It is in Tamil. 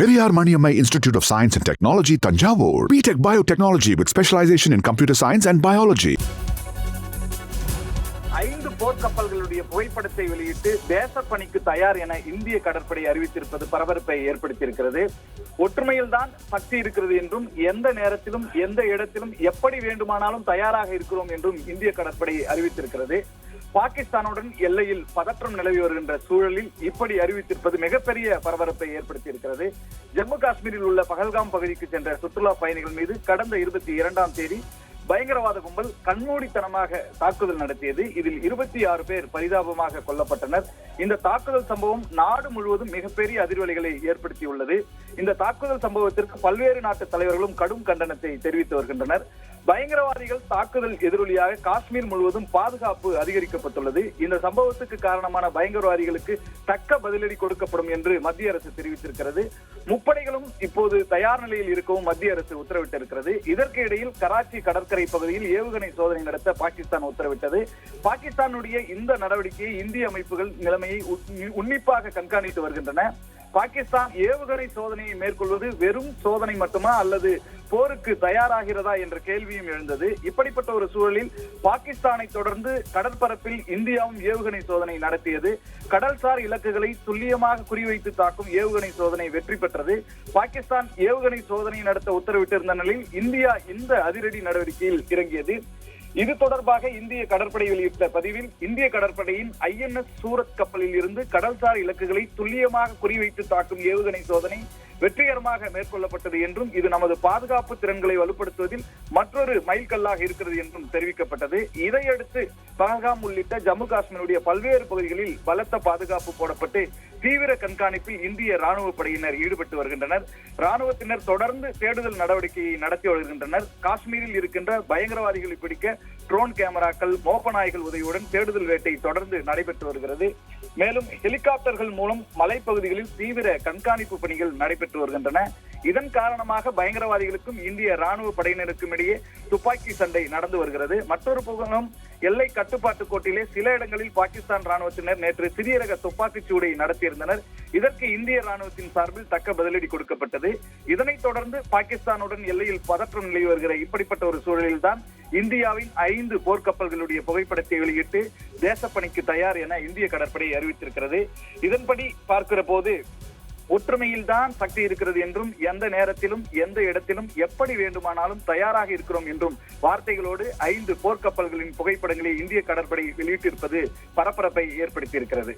Periyar Maniammai institute of science and technology Thanjavur BTech biotechnology with specialisation in computer science and biology ஐந்து போர்க்கப்பல்களுடைய புகைப்படத்தை வெளியிட்டு தேசப்பணிக்கு தயார் என இந்திய கடற்படை அறிவித்திருப்பது பரபரப்பை ஏற்படுத்தியிருக்கிறது. ஒற்றுமையில் தான் சக்தி இருக்கிறது என்றும் எந்த நேரத்திலும் எந்த இடத்திலும் எப்படி வேண்டுமானாலும் தயாராக இருக்கிறோம் என்றும் இந்திய கடற்படை அறிவித்திருக்கிறது. பாகிஸ்தானுடன் எல்லையில் பதற்றம் நிலவி வருகின்ற சூழலில் இப்படி அறிவித்திருப்பது மிகப்பெரிய பரபரப்பை ஏற்படுத்தியிருக்கிறது. ஜம்மு காஷ்மீரில் உள்ள பகல்காம் பகுதிக்கு சென்ற சுற்றுலா பயணிகள் மீது கடந்த இருபத்தி இரண்டாம் தேதி பயங்கரவாத கும்பல் கண்மூடித்தனமாக தாக்குதல் நடத்தியது. இதில் இருபத்தி ஆறு பேர் பரிதாபமாக கொல்லப்பட்டனர். இந்த தாக்குதல் சம்பவம் நாடு முழுவதும் மிகப்பெரிய அதிர்வலைகளை ஏற்படுத்தியுள்ளது. இந்த தாக்குதல் சம்பவத்திற்கு பல்வேறு நாட்டு தலைவர்களும் கடும் கண்டனத்தை தெரிவித்து வருகின்றனர். பயங்கரவாதிகள் தாக்குதல் எதிரொலியாக காஷ்மீர் முழுவதும் பாதுகாப்பு அதிகரிக்கப்பட்டுள்ளது. இந்த சம்பவத்துக்கு காரணமான பயங்கரவாதிகளுக்கு தக்க பதிலடி கொடுக்கப்படும் என்று மத்திய அரசு தெரிவித்திருக்கிறது. முப்படைகளும் இப்போது தயார் நிலையில் இருக்கவும் மத்திய அரசு உத்தரவிட்டிருக்கிறது. இதற்கு இடையில் கராச்சி கடற்கரை பகுதியில் ஏவுகணை சோதனை நடத்த பாகிஸ்தான் உத்தரவிட்டது. பாகிஸ்தானுடைய இந்த நடவடிக்கையை இந்திய அமைப்புகள் நிலைமையை உன்னிப்பாக கண்காணித்து வருகின்றன. பாகிஸ்தான் ஏவுகணை சோதனையை மேற்கொள்வது வெறும் சோதனை மட்டுமா அல்லது போருக்கு தயாராகிறதா என்ற கேள்வியும் எழுந்தது. இப்படிப்பட்ட ஒரு சூழலில் பாகிஸ்தானை தொடர்ந்து கடற்பரப்பில் இந்தியாவும் ஏவுகணை சோதனை நடத்தியது. கடல்சார் இலக்குகளை துல்லியமாக குறிவைத்து தாக்கும் ஏவுகணை சோதனை வெற்றி பெற்றது. பாகிஸ்தான் ஏவுகணை சோதனை நடத்த உத்தரவிட்டிருந்த நிலையில் இந்தியா இந்த அதிரடி நடவடிக்கையில் இறங்கியது. இது தொடர்பாக இந்திய கடற்படை வெளியிட்ட பதிவில் இந்திய கடற்படையின் ஐஎன்எஸ் சூரத் கப்பலில் இருந்து கடல்சார் இலக்குகளை துல்லியமாக குறிவைத்து தாக்கும் ஏவுகணை சோதனை வெற்றிகரமாக மேற்கொள்ளப்பட்டது என்றும் இது நமது பாதுகாப்பு திறன்களை வலுப்படுத்துவதில் மற்றொரு மைல்கல்லாக இருக்கிறது என்றும் தெரிவிக்கப்பட்டது. இதையடுத்து பஹல்காம் உள்ளிட்ட ஜம்மு காஷ்மீருடைய பல்வேறு பகுதிகளில் பலத்த பாதுகாப்பு போடப்பட்டு தீவிர கண்காணிப்பில் இந்திய ராணுவ படையினர் ஈடுபட்டு வருகின்றனர். ராணுவத்தினர் தொடர்ந்து தேடுதல் நடவடிக்கையை நடத்தி வருகின்றனர். காஷ்மீரில் இருக்கின்ற பயங்கரவாதிகளை பிடிக்க ட்ரோன் கேமராக்கள் மோப்பநாய்கள் உதவியுடன் தேடுதல் வேட்டை தொடர்ந்து நடைபெற்று வருகிறது. மேலும் ஹெலிகாப்டர்கள் மூலம் மலைப்பகுதிகளில் தீவிர கண்காணிப்பு பணிகள் நடைபெற்று வருகின்றன. இதன் காரணமாக பயங்கரவாதிகளுக்கும் இந்திய ராணுவ படையினருக்கும் இடையே துப்பாக்கி சண்டை நடந்து வருகிறது. மற்றொரு புகழும் எல்லை கட்டுப்பாட்டு கோட்டிலே சில இடங்களில் பாகிஸ்தான் ராணுவத்தினர் நேற்று சிறிய ரக துப்பாக்கிச் சூடை நடத்தியிருந்தனர். இதற்கு இந்திய ராணுவத்தின் சார்பில் தக்க பதிலடி கொடுக்கப்பட்டது. இதனைத் தொடர்ந்து பாகிஸ்தானுடன் எல்லையில் பதற்றம் நிலவி வருகிற இப்படிப்பட்ட ஒரு சூழலில்தான் இந்தியாவின் ஐந்து போர்க்கப்பல்களுடைய புகைப்படத்தை வெளியிட்டு தேசப்பணிக்கு தயார் என இந்திய கடற்படை அறிவித்திருக்கிறது. இதன்படி பார்க்கிற போது ஒற்றுமையில் தான் சக்தி இருக்கிறது என்றும் எந்த நேரத்திலும் எந்த இடத்திலும் எப்படி வேண்டுமானாலும் தயாராக இருக்கிறோம் என்றும் வார்த்தைகளோடு ஐந்து போர்க்கப்பல்களின் புகைப்படங்களை இந்திய கடற்படை வெளியிட்டிருப்பது பரபரப்பை ஏற்படுத்தியிருக்கிறது.